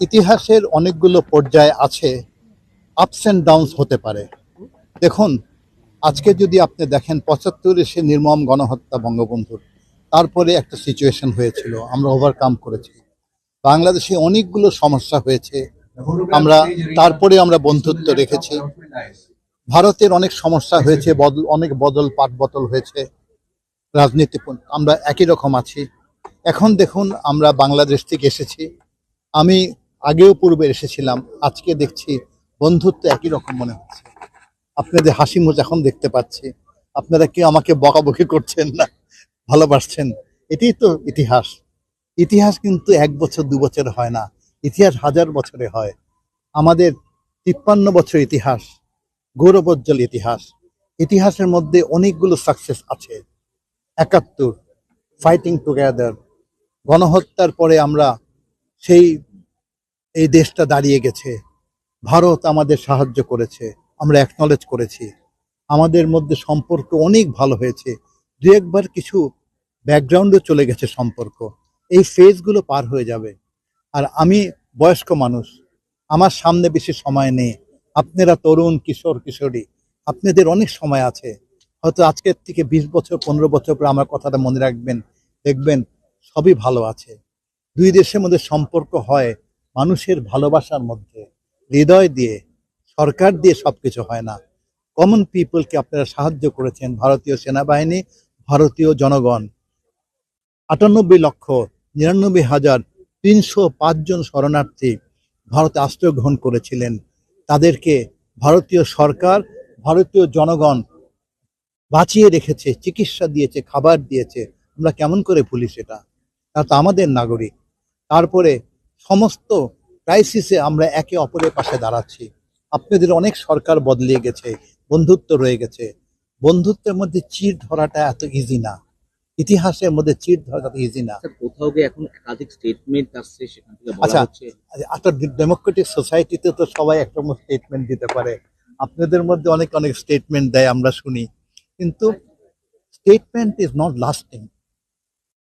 ইতিহাসের অনেকগুলো পর্যায় আছে আপস অ্যান্ড ডাউনস হতে পারে। দেখুন, আজকে যদি আপনি দেখেন, পঁচাত্তরে সে নির্মম গণহত্যা বঙ্গবন্ধুর, তারপরে একটা সিচুয়েশন হয়েছিল, আমরা ওভারকাম করেছি। বাংলাদেশে অনেকগুলো সমস্যা হয়েছে, আমরা তারপরে আমরা বন্ধুত্ব রেখেছি। ভারতের অনেক সমস্যা হয়েছে, বদল, অনেক বদল পাট বদল হয়েছে, রাজনীতি আমরা একই রকম আছি। এখন দেখুন, আমরা বাংলাদেশ থেকে এসেছি। আমি আগেও পূর্বে এসেছিলাম, আজকে দেখছি বন্ধুত্ব একই রকম মনে হচ্ছে। আপনাদের হাসি মুখ এখন দেখতে পাচ্ছি, আপনারা কি আমাকে বকাবকি করছেন না, ভালোবাসছেন, এটাই তো ইতিহাস। ইতিহাস কিন্তু এক বছর, দু বছর হয় না, ইতিহাস হাজার বছরে হয়। আমাদের তিপ্পান্ন বছর ইতিহাস, গৌরবোজ্জ্বল ইতিহাস। ইতিহাসের মধ্যে অনেকগুলো সাকসেস আছে। একাত্তর ফাইটিং টুগেদার গণহত্যার পরে আমরা সেই এই দেশটা দাঁড়িয়ে গেছে। ভারত আমাদের সাহায্য করেছে। আমরা অ্যাকনলেজ করেছি। আমাদের মধ্যে সম্পর্ক অনেক ভালো হয়েছে। দু একবার কিছু ব্যাকগ্রাউন্ডে চলে গেছে সম্পর্ক। এই ফেজগুলো পার হয়ে যাবে। আর আমি বয়স্ক মানুষ। আমার সামনে বেশি সময় নেই। আপনারা তরুণ, কিশোর, কিশোরী, আপনাদের অনেক সময় আছে। হয়তো আজকের থেকে বিশ বছর, পনেরো বছর পরে আমার কথাটা মনে রাখবেন, দেখবেন সবই ভালো আছে। দুই দেশের মধ্যে সম্পর্ক হয়। মানুষের ভালোবাসার মধ্যে, হৃদয় দিয়ে, সরকার দিয়ে সবকিছু হয় না। কমন পিপলকে আপনারা সাহায্য করেছেন ভারতীয় সেনাবাহিনী, ভারতীয় জনগণ। আটানব্বই লক্ষ নিরানব্বই হাজার তিনশো পাঁচজন শরণার্থী ভারতে আশ্রয় গ্রহণ করেছিলেন। তাদেরকে ভারতীয় সরকার, ভারতীয় জনগণ বাঁচিয়ে রেখেছে, চিকিৎসা দিয়েছে, খাবার দিয়েছে। আমরা কেমন করে ভুলি সেটা? তারা তো আমাদের নাগরিক। তারপরে সমস্ত ক্রাইসিসে আমরা একে অপরের পাশে দাঁড়াচ্ছি। আপনাদের অনেক সরকার বদলিয়ে গেছে বন্ধুত্ব রয়ে গেছে। বন্ধুত্বের মধ্যে চির ধরাটা এত ইজি না। ইতিহাসের মধ্যে চির ধরাটা ইজি না। কোথাও গিয়ে এখন একাধিক স্টেটমেন্ট আসছে সেখান থেকে আচ্ছা। একটা ডেমোক্রেটিক সোসাইটিতে তো সবাই একটা স্টেটমেন্ট দিতে পারে। আপনাদের মধ্যে অনেক অনেক স্টেটমেন্ট দেয় আমরা শুনি। কিন্তু statement is not lasting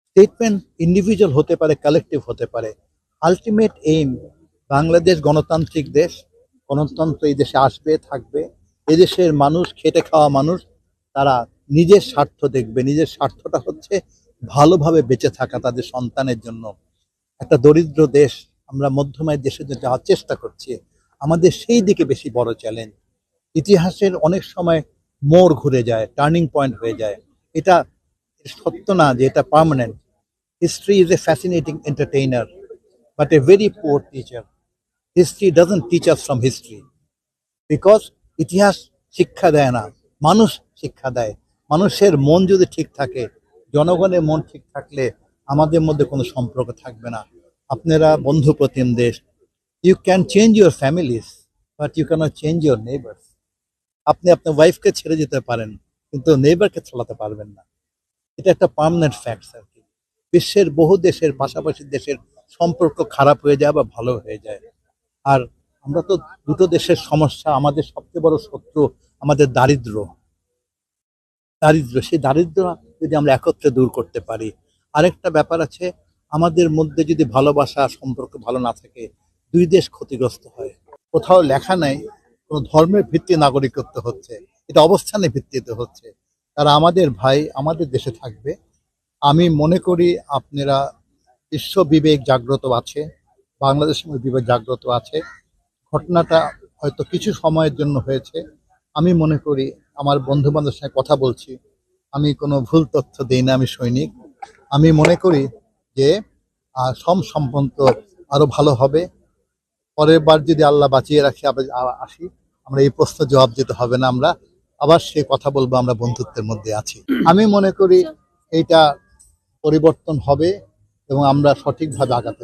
statement individual হতে পারে কালেকটিভ হতে পারে। আলটিমেট এইম বাংলাদেশ গণতান্ত্রিক দেশ, গণতন্ত্র এই দেশে আসবে, থাকবে। এদেশের মানুষ, খেটে খাওয়া মানুষ, তারা নিজের স্বার্থ দেখবে। নিজের স্বার্থটা হচ্ছে ভালোভাবে বেঁচে থাকা তাদের সন্তানের জন্য। একটা দরিদ্র দেশ, আমরা মধ্যমায় দেশে যাওয়ার চেষ্টা করছি, আমাদের সেই দিকে বেশি বড় চ্যালেঞ্জ ইতিহাসের অনেক সময় মোড় ঘুরে যায় টার্নিং পয়েন্ট হয়ে যায়। এটা সত্য না যে এটা permanent history is a fascinating entertainer but a very poor teacher history doesn't teach us from history because ইতিহাস শিক্ষা দেয় না। মানুষ শিক্ষা দেয়। মানুষের মন যদি ঠিক থাকে, জনগণের মন ঠিক থাকলে আমাদের মধ্যে কোনো সম্পর্ক থাকবে না। আপনারা বন্ধু প্রতিম দেশ you can change your families but you cannot change your neighbours আপনি আপনার ওয়াইফকে ছেড়ে যেতে পারেন, কিন্তু নেবারকে চালাতে পারবেন না। এটা একটা পার্মানেন্ট ফ্যাক্টস আর কি বিশ্বের বহু দেশের, পাশাপাশি দেশের সম্পর্ক খারাপ হয়ে যায় বা ভালো হয়ে যায়। আর আমরা তো দুটো দেশের সমস্যা, আমাদের সবচেয়ে বড় শত্রু আমাদের দারিদ্র দারিদ্র সেই দারিদ্র যদি আমরা একত্রে দূর করতে পারি। আরেকটা ব্যাপার আছে, আমাদের মধ্যে যদি ভালোবাসা, সম্পর্ক ভালো না থাকে, দুই দেশ ক্ষতিগ্রস্ত হয়। কোথাও লেখা নাই, কোনো ধর্মের ভিত্তি নাগরিকত্ব হচ্ছে, এটা অবস্থানের ভিত্তিতে হচ্ছে। তারা আমাদের ভাই, আমাদের দেশে থাকবে। আমি মনে করি আপনারা বিশ্ব বিবেক জাগ্রত আছে বাংলাদেশের মধ্যে বিবেক জাগ্রত আছে। ঘটনাটা হয়তো কিছু সময়ের জন্য হয়েছে। আমি মনে করি আমার বন্ধু বান্ধবের সঙ্গে কথা বলছি আমি কোনো ভুল তথ্য দিই না আমি সৈনিক। আমি মনে করি যে সম সম্পন্ত আরও ভালো হবে। পরের বার যদি আল্লাহ বাঁচিয়ে রাখি আবার আসি। আমরা এই প্রশ্ন জবাব দিতে হবে না আমরা। আবার সে কথা বলব আমরা বন্ধুত্বের মধ্যে আছি। আমি মনে করি এইটা পরিবর্তন হবে। এবং আমরা সঠিকভাবে আগাতে